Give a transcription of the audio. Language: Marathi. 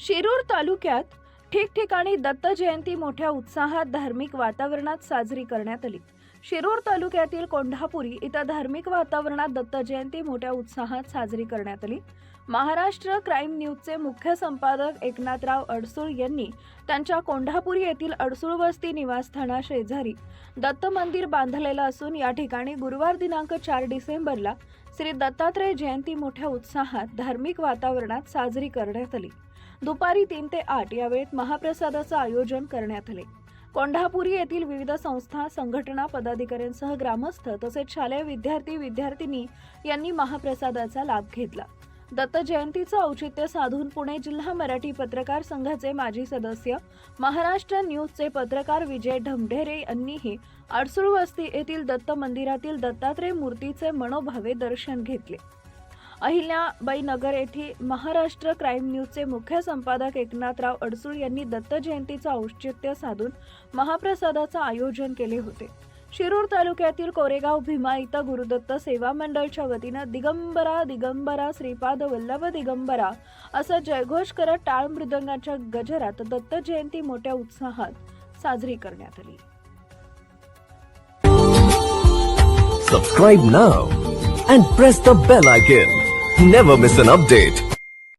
शिरूर तालुक्यात ठिकठिकाणी दत्त जयंती मोठ्या उत्साहात धार्मिक वातावरणात साजरी करण्यात आली. शिरूर तालुक्यातील कोंढापुरी इथं धार्मिक वातावरणात दत्त जयंती मोठ्या उत्साहात साजरी करण्यात आली. महाराष्ट्र क्राईम न्यूजचे मुख्य संपादक एकनाथराव अडसूळ यांनी त्यांच्या कोंढापुरी येथील अडसूळ वस्ती निवासस्थाना शेजारी दत्त मंदिर बांधलेलं असून या ठिकाणी गुरुवार दिनांक चार डिसेंबरला श्री दत्तात्रय जयंती मोठ्या उत्साहात धार्मिक वातावरणात साजरी करण्यात आली. दुपारी तीन ते आठ या वेळेत महाप्रसादाचं आयोजन करण्यात आले. कोंढापुरी येथील विविध संस्था संघटना पदाधिकाऱ्यांसह ग्रामस्थ तसेच शालेय विद्यार्थी विद्यार्थिनी यांनी महाप्रसादाचा लाभ घेतला. दत्त जयंतीचं औचित्य साधून पुणे जिल्हा मराठी पत्रकार संघाचे माजी सदस्य महाराष्ट्र न्यूजचे पत्रकार विजय ढमढेरे यांनीही अडसूळ वस्ती येथील दत्त मंदिरातील दत्तात्रय मूर्तीचे मनोभावे दर्शन घेतले. अहिल्याबाई नगर येथे महाराष्ट्र क्राईम न्यूजचे मुख्य संपादक एकनाथराव अडसूळ यांनी दत्त जयंतीचं औचित्य साधून महाप्रसादाचं आयोजन केले होते. शिरूर तालुक्यातील कोरेगाव भीमा इथं गुरुदत्त सेवा मंडळच्या वतीनं दिगंबरा दिगंबरा श्रीपाद वल्लभ दिगंबरा असं जयघोष करत टाळ मृदंगाच्या गजरात दत्त जयंती मोठ्या उत्साहात साजरी करण्यात आली. Subscribe now and press the bell icon never miss an update